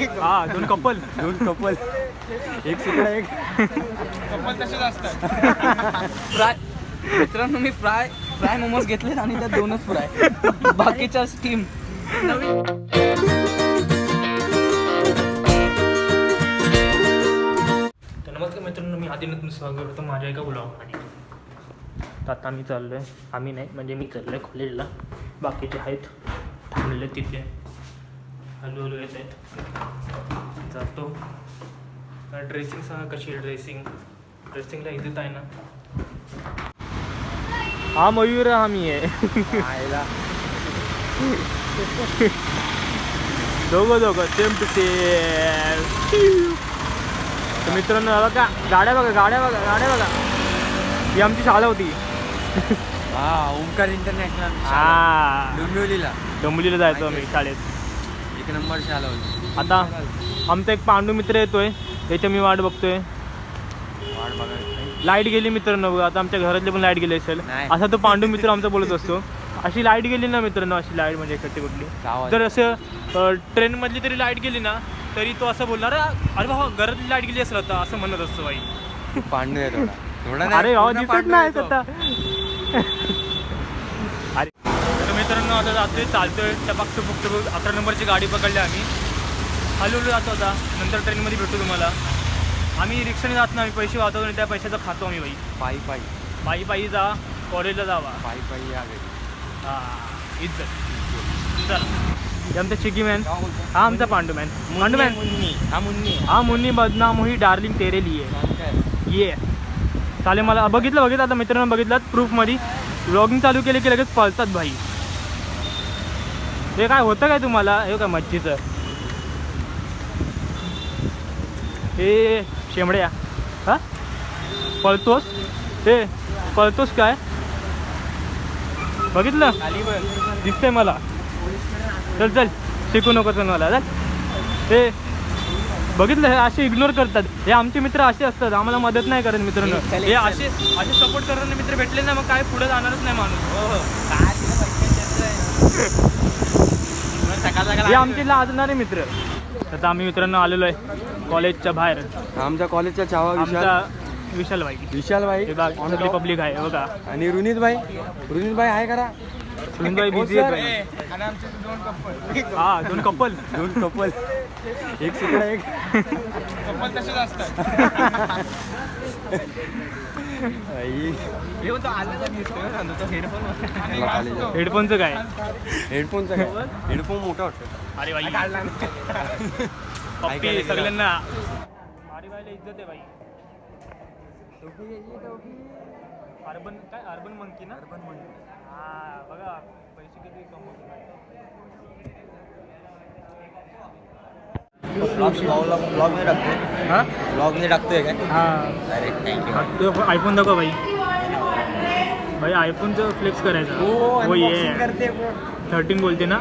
हा दोन कपल. दोन कपल. एक सुकडा एक फ्राय. मित्रांनो मी फ्राय फ्राय मोमोज घेतले आणि त्यात दोनच फ्राय. बाकीच्या स्टीम तर नमस्कार मित्रांनो मी आदिनाथ स्वागत करतो माझ्या एका ब्लॉगमध्ये तर आता मी चाललो आहे आम्ही नाही म्हणजे मी चाललो आहे कॉलेजला बाकीचे आहेत थांबलेले तिथे. हळूहळू येत आहेत जातो ड्रेसिंग सांगा कशी ड्रेसिंग ड्रेसिंगला इथेच आहे ना? हा मयूर हा मी आहे. दोघं दोघं. सेम टू सेम तर मित्रांनो बघा. गाड्या बघा गाड्या बघा गाड्या बघा. ही आमची शाळा होती. हा ओमकार इंटरनॅशनल हा. डोंबिवलीला. डोंबिवलीला जायचो आम्ही शाळेत. एक नंबर आता आमचा एक पांडू मित्र येतोय. त्याच्या मी वाट बघतोय. वाट बघायची लाइट गेली मित्रांनो बघा आता आमच्या घरातले पण लाइट गेली असेल. असा तो पांडू मित्र आमचा बोलत असतो. अशी लाइट गेली ना मित्रांनो अशी लाइट म्हणजे कधी कुठली. जर असं ट्रेनमधली तरी लाइट गेली ना तरी तो असं बोलणार अरे बाबा घरातली लाइट गेली असेल आता असं म्हणत असतो बाई. पांडू आहे थोडा थोडा अरे हो पूर्ण दिसत नाही. आता अरे तर मित्रांनो आता जातोय चालतोय. टपाक टुपुक टुपुक अकरा नंबरची गाडी पकडली आम्ही. हलवलो जातो आता. नंतर ट्रेनमध्ये भेटू तुम्हाला. आम्ही रिक्षाने जात नाही आम्ही पैसे वाचवतो आणि त्या पैशाचा खातो आम्ही बाई पायी पायी. पायी पायी जा कॉलेजला जावा. पायी पायी या घरी. हा इज्जत. चला. आमचा चिकी मॅन हा आमचा पांडू मॅन पांडू मॅन मुन्नी. हा मुन्नी. हा मुन्नी बदनाम ही डार्लिंग तेरे लिए. ये. चालेल मला बघितलं बघितलं आता मित्रांनो बघितलं प्रूफमध्ये ब्लॉगिंग चालू केले की लगेच पळतात भाई. हे काय होतं काय तुम्हाला? हे काय मच्छीचं. हे शेंबड्या. हा? पळतोस? हे पळतोस काय? बघितलं? दिसतंय मला. चल चल. शिकू नको चल मला चल. हे बघितलं? हे असे इग्नोर करतात. हे आमचे मित्र असे असतात. आम्हाला मदत नाही करत मित्रांनो. हे असे असे सपोर्ट करणारे मित्र भेटले ना मग काय पुढे जाणारच नाही माणूस. हे आमचे लाजणारे मित्र. आता आम्ही मित्रांनो आलेलो आहे कॉलेजच्या बाहेर. आमच्या कॉलेजचा चावा विशाल. भाई विशाल भाई हे पब्लिक आहे हे बघा. आणि रुनीत भाई रुनीत भाई आहे करा भाई बिझी भाई हा दोन कपल. दोन कपल. एक सुकडा एक. हेडफोनचं काय? हेडफोनचा काय? हेडफोन मोठा वाटतो अरे पप्पी ऐकायला सगळ्यांना. अरे इज्जत आहे बाई. अर्बन काय? अर्बन मंकी ना? Urban monkey. हा बघा. पैसे किती कमवतो. ब्लॉग हा। ब्लॉग नाही टाकतोय काय? हा। अरे थँक्यू तो आयफोन दाखव बाई बाई आयफोनचं फ्लेक्स करायचा हो। ये थर्टीन बोलते ना?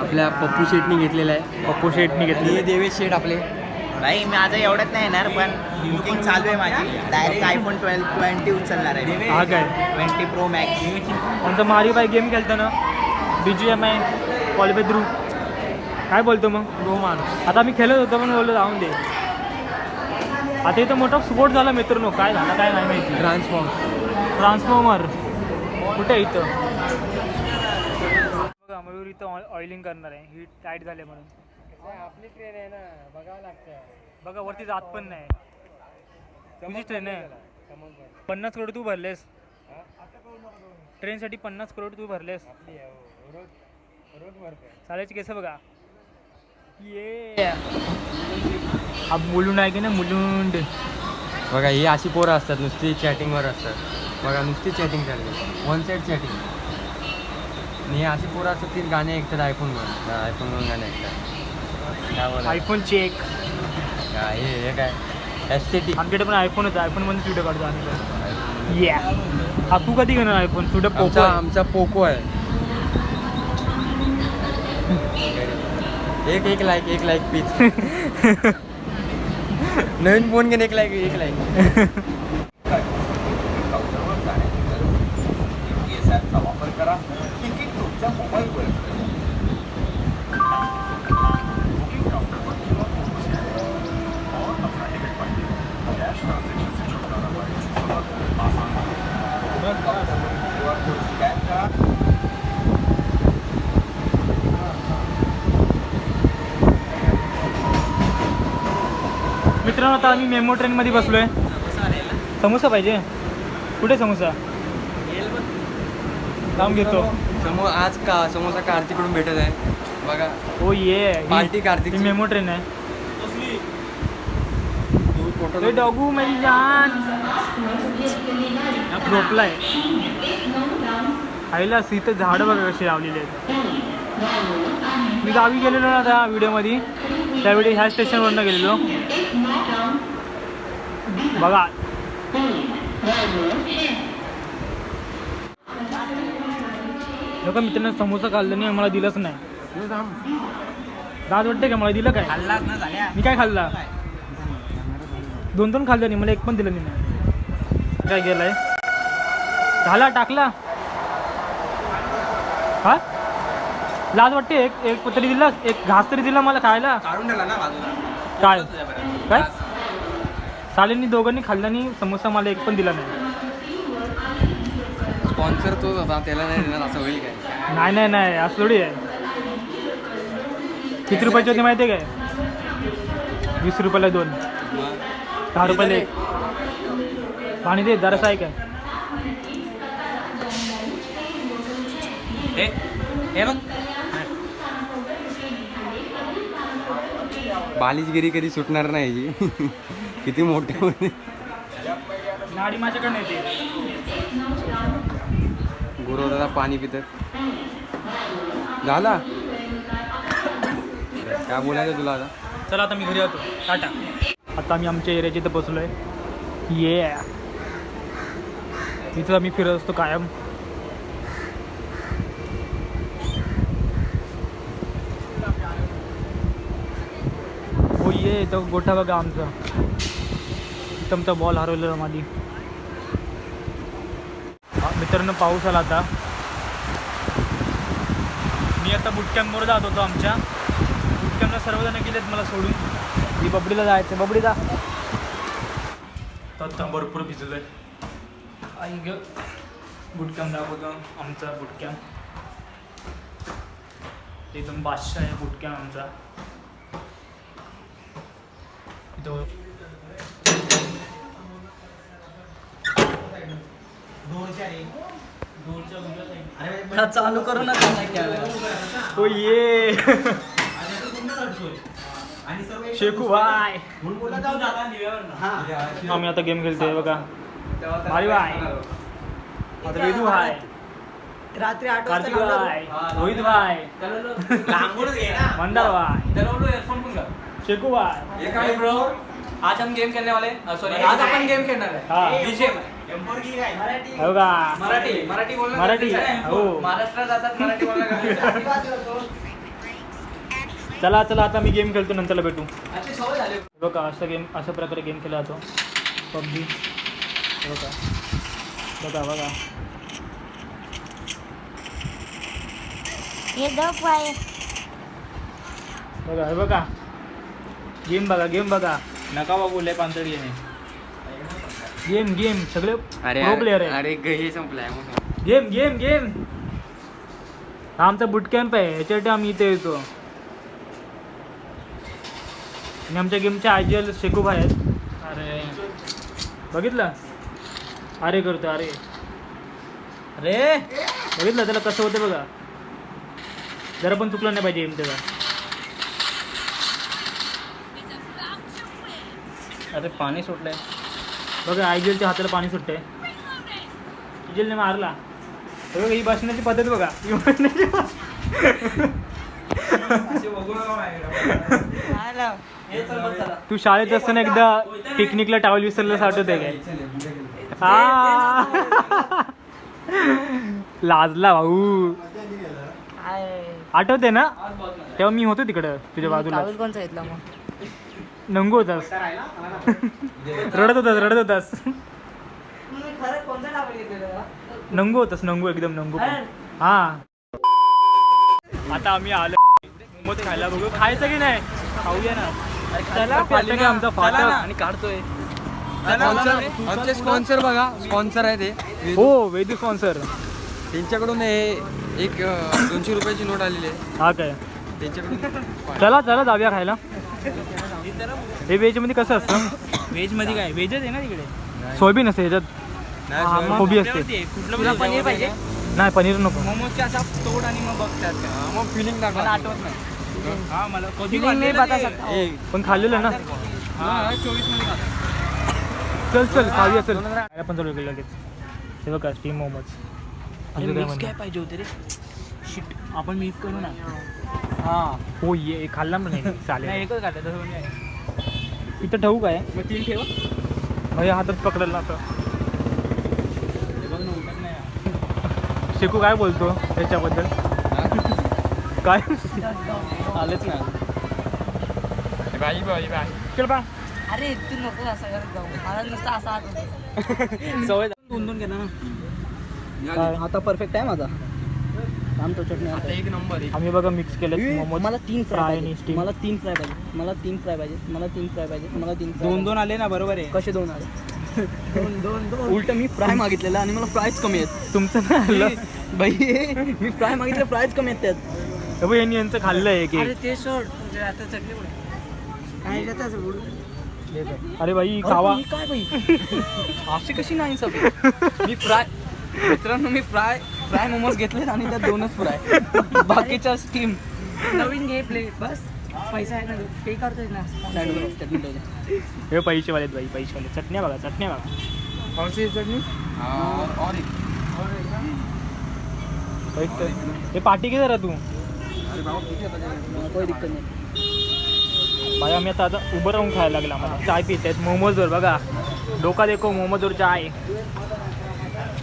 आपल्या पप्पू शेटनी घेतलेला आहे. पप्पू शेटनी घेतली हे देवेश शेट आपले. नाही माझं एवढ्यात नाही येणार पण बुकिंग चालू आहे माझी. डायरेक्ट आयफोन ट्वेल्व ट्वेंटी उचलणार आहे हा काय? ट्वेंटी प्रो मॅक्स आमचा मारी बाई गेम खेळतो ना बी जी एम आय कॉलबेद्रू काय बोलतो मग? रोमान आता मी खेळत होतो पण बोललो जाऊन दे. आता इथं मोठा स्पोर्ट झाला मित्रांनो. काय झाला काय नाही माहिती. ट्रान्सफॉर्म ट्रान्सफॉर्मर कुठे इथं? बघा मयूर इथं ऑइलिंग करणार आहे. ही टाईट झाले म्हणून. आपली ट्रेन आहे ना. बघावं लागतं. बघा वरती जात पण नाही. तुझी ट्रेन आहे. पन्नास करोड तू भरलेस. ट्रेनसाठी पन्नास करोड तू भरलेस. चालायची केस बघा. ये हा मुलुंड आहे की ना मुलुंड. बघा ही अशी पोरं असतात नुसती चॅटिंगवर असतात. बघा नुसती चॅटिंग चालली. वन साईड चॅटिंग आणि हे अशी पोरं असतात ती गाणे ऐकतात आयफोनवर आयफोनवरून गाणे ऐकतात. आयफोन चेक काय हे हे काय? एस्थेटिक आमच्याकडे पण आयफोन होता. आयफोनमध्ये व्हिडिओ काढतो आम्ही. या हा तू कधी घेणार आयफोन तुझं पोको आमचा पोको आहे एक एक लाइक एक लाइक पीछे नवीन फोन घेऊन एक लाईक एक लाईक Thank you. मित्रांनो आता आम्ही मेमो ट्रेनमध्ये बसलो आहे समोसा पाहिजे. कुठे समोसा? काम घेतो. समोर आज का समोसा कार्तिकडून भेटत आहे. बघा. हो ये. पार्टी कार्तिकची. मेमो ट्रेन आहे. डॉगू मेरी जान. झोपलाय. आईला सीत झाडं बघा कशी लावलेली आहेत. मी गावी गेलेलो ना त्या व्हिडिओमध्ये. त्यावेळी ह्या स्टेशनवरनं गेलेलो. बघा. लोक मित्रांनो समोसा खाल्लं नाही मला दिलंच नाही. दाद वाटते का? मला दिलं काय? खाल्लाच ना झाल्या. मी काय खाल्ला? दोन दोन खाल्लं नाही मला एक पण दिलं नाही. काय गेलाय? झाला टाकला? हा? लाज वाटते? एक एक तरी दिला एक घास तरी दिला मला खायला. काय? काय? सालेंनी दोघांनी खाल्ला नाही समोसा मला एक पण दिला नाही. स्पॉन्सर तोच होता त्याला नाही देणार असं होईल काय? नाही नाही नाही असं थोडी आहे. किती रुपयाची होती माहिती आहे काय? वीस रुपयाला दोन. दहा रुपयाला एक. पाणी दे जरासं आहे काय हे हे बघ. बालिशगिरी कधी सुटणार नाही जी किती मोठे होते? नाडी माझ्याकडे येते. गुरु दादा पाणी पितात. झाला? काय बोलायचं तुला आता? चला आता मी घरी जातो. टाटा. आता आम्ही आमच्या एरियाच्या इथं बसलो आहे ये इथं आम्ही फिरत असतो कायम. हो ये तो गोठा बघा आमचा. आमचा बॉल हरवलेला हा, मित्रांनो पाऊस आला आता. मी आता बुटकॅम्पवर जात होतो आमच्या. बुटकॅम्पला सर्वजण गेलेत मला सोडून. मी बबडीला जायचं बबडी जा. तर आता भरपूर भिजलोय. आई ग. बुटकॅम्प दाखवतो आमचा बुटकॅम्प एकदम बादशाह आहे बुटकॅम्प आमचा. इथं चालू करू नका हो ये शेकू भाय आम्ही आता गेम खेळतोय बघा. भारी भाई आता वेदू भाई रात्री आठ कार्तिक भाई रोहित भाई लांबूनच घे ना. मंदार शेकू भाई हाय ब्रो आज हम गेम खेलने वाले सॉरी आज अपन गेम खेलणार हा. आहे हो का? मराठी. मराठी बोलणं मराठी. हो. महाराष्ट्रात जातात मराठी बोलणं. चला चला आता मी गेम खेळतो नंतरला भेटू. झाली. बघा असा गेम अशा प्रकारे गेम खेळला जातो. पबजी. बघा. बघा बघा. हे आहे बघा हे बघा. गेम बघा गेम बघा. नका बाबू लय गेम आहे. गेम गेम सगळे अरे आहे. अरे ग- हे संपलाय मग गेम गेम गेम हा आमचा बुट कॅम्प आहे. याच्यासाठी आम्ही इथे येतो. आणि आमच्या गेमचे आय जी एल शेकूभाई आहेत. अरे. बघितलं? अरे करतो अरे. अरे! बघितलं? त्याला कसं होतं बघा. जरा पण चुकलं नाही पाहिजे गेम त्याचा. अरे पाणी सुटलंय. बघा आय जी एलच्या हाताला पाणी सुटतंय. इजेलने मारला. बघा ही बसण्याची पद्धत बघा. ही बसण्याची. तू शाळेत असताना एकदा पिकनिकला टावल विसरलं आठवत आहे काय. लाजला भाऊ. आठवते ना? तेव्हा मी होतो तिकडं तुझ्या बाजूला मग? नंगू होतास रडत होतास रडत होतास नंगू होतास नंगू एकदम नंगू. हा. आता आम्ही आलो. मोमोज खायला बघू. खायचं की नाही? खाऊया ना. चला फाटक आहे आमचा फाटक आणि काढतोय. स्पॉन्सर आमचे स्पॉन्सर बघा. स्पॉन्सर आहे ते. हो वेदू स्पॉन्सर त्यांच्याकडून एक दोनशे रुपयाची नोट आलेली आहे. हा काय? त्यांच्याकडून चला चला जाऊया खायला. हे व्हेजमध्ये कसं असतं? व्हेजमध्ये काय? व्हेजच आहे ना तिकडे? सोयाबीन असते ह्याच्यात. कोबी असते. तुला पनीर पाहिजे. नाही पनीर नको. मोमोजच्या असा तोड आणि मग बघतात. मग फिलिंग मला आठवत नाही. हा मला कधी नाही खाल्लेलं बता ते. सकता पण खाल्लेलं ना? हा चोवीसमध्ये चल चल खाऊया चल. आपण चालू केलं लगेच. हे बघा स्टीम मोमोज. काय मिक्स काय म्हणणं? पाहिजे होते रे? शिट आपण मिक्स करू ना. हा हो ये खाल्ला पण नाही नाही चालेल एकच काढलं तसं पण इथं ठेवू काय? मग तीन ठेव. माझ्या हातात पकडलं आता बघ ना उठत नाही शिकू काय बोलतो त्याच्याबद्दल काय? आलंच ना. बाई बाई बाई. चल बा अरे तू नको असं करत जाऊ. मला नुसतं असा सवय दोन दोन घेणार काय? आता परफेक्ट आहे माझा. तो चटणी आता एक नंबर एक आम्ही बघा मिक्स केले मोमोज मला तीन फ्राय पाहिजे. मला तीन फ्राय पाहिजे मला तीन फ्राय पाहिजे मला तीन फ्राय पाहिजे मला तीन दोन दोन आले ना बरोबर आहे. कसे दोन आले? दोन दोन दोन. उलट मी फ्राय मागितलेला आणि मला फ्रायच कमी आहेत. तुमचं नाही आलं? बाई मी फ्राय मागितले फ्रायच कमी आहेत त्यात. बघ, यांनी यांचं खाल्लं आहे की अरे ते सोड. म्हणजे आता चटणी काय घेताच अरे बाई खावा. ही काय बाई? अशी कशी नाही सगळी मी फ्राय मित्रांनो मी फ्राय फ्राय मोमोज घेतले आणि त्यात दोनच फ्राय. बाकीच्या स्टीम नवीन घे प्लेट बस. पैसा आहे ना पे करतोय ना. चटणी ठेवते. हे पैसेवाले आहेत बाई पैसेवाले. चटण्या बघा चटण्या बघा. कोणची चटणी? हे पाठी घे जरा तू. कोई दिक्कत नाही. बाई आम्ही आता आता उभं राहून खायला लागला आम्हाला. चाय पित आहेत मोमोजवर बघा. डोका देखो मोमोजवर चाय.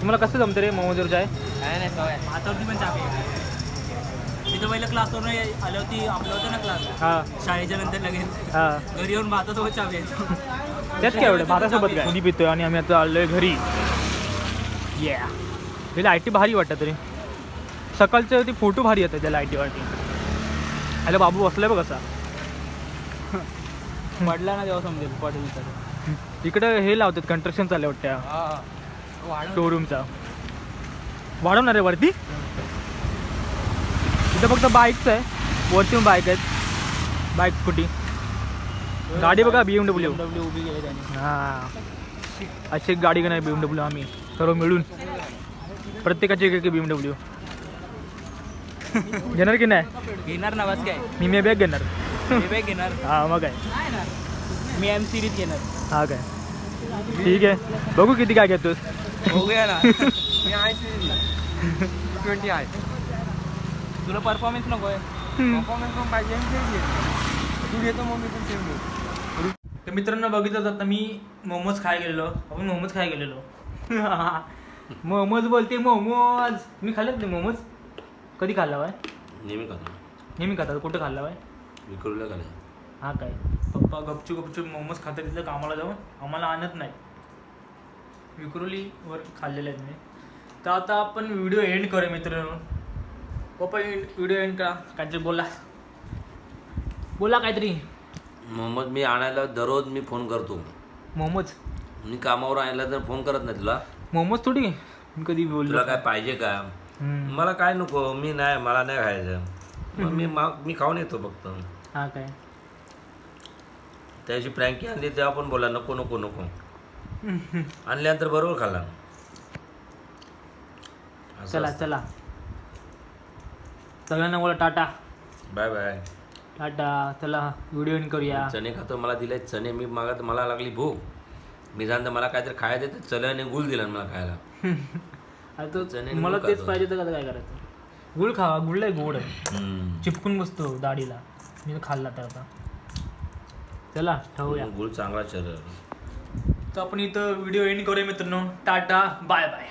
तुम्हाला कसं जमतं रे मोमोजवर चाय? काय नाही सवय. हातावरती पण चापी तिथं पहिलं क्लासवरून आलं होती आपलं होतं ना क्लास हा. शाळेच्या नंतर लगेच. हा. घरी येऊन भातासोबत चापी यायचो. त्यात काय एवढं? भातासोबत काय? कधी पितोय आणि आम्ही आता आलोय घरी. ये हे लाईटी भारी वाटतं तरी. सकाळच्या ती फोटो भारी येतात त्या लाईटीवरती अरे बाबू बसलाय बघ कसा पडला ना तेव्हा समजेल पडेल तर. इकडं हे लावतात कन्स्ट्रक्शन चाललं वाटतं. वाढव शोरूमचा वाढवणार आहे वरती. इथं फक्त बाईकच आहे. वरती बाईक आहेत. बाईक स्कूटी गाडी बघा बी एम डब्ल्यू डब्ल्यू उभी हां. अशी गाडी घेणार बी एम डब्ल्यू आम्ही. सर्व मिळून. प्रत्येकाची एक बी एम डब्ल्यू घेणार की नाही? घेणार ना बस काय? मी मे बॅग घेणार. हे बॅग घेणार. हा मग काय? मी एम सिरीज घेणार. हा काय? ठीक आहे. बघू किती काय घेतोस. बघूया ना. मी ट्वेंटी आहे. तुला परफॉर्मन्स नको आहे. परफॉर्मन्स पण पाहिजे. तू घेतो मग मी पण सेम घेऊ तर मित्रांनो बघितलं आता मी मोमोज खाय गेलेलो. आपण मोमोज खाय गेलेलो. मोमोज बोलते मोमोज. मी खाल्लेत नाही मोमोज? कधी खाल्ला बाय? नेहमी खातो. नेहमी खातात. कुठं खाल्ला बाय? विक्रोला खाले हा काय? पप्पा गपचूप गपचूप मोमोज खातात तिथं कामाला जाऊन. आम्हाला आणत नाही. विक्रोलीवर खाल्लेले आहेत मी. तर आता आपण व्हिडिओ एंड करूया मित्रांनो. पप्पा व्हिडिओ एंड करा. काहीतरी बोला. बोला काहीतरी. मोहम्मद मी आणायला दररोज मी फोन करतो. मोमोज मी कामावर आणायला तर फोन करत नाही तुला. मोमोज थोडी? मी कधी बोललो? तुला काय पाहिजे का. मला काय नको? मी नाही मला नाही खायचं. मग मी मा- मी खाऊन येतो फक्त. हा काय? त्याची फ्रँकी आणली तेव्हा पण बोला नको नको नको. आणल्यानंतर बरोबर खाल्ला. चला. चला. सगळ्यांना बोला टाटा. Bye bye. टाटा चला व्हिडिओ एंड करूया. चणे खातो मला दिले चणे. मी मागत मला लागली भूक. मी सांगतो मला काहीतरी खायला देतं. चण्याने गुल दिला मला खायला. आता चणे मला गुळ तेच खातो. पाहिजे तर काय करायचं? गुळ खावा गुळ लय गोड आहे. हम्म. चिपकून बसतो दाढीला. मी तर खाल्ला तर आता. चला ठेवूया. गुळ चांगला शरीर तर आपण इथं व्हिडिओ एंड करूया मित्रांनो. Tata bye bye.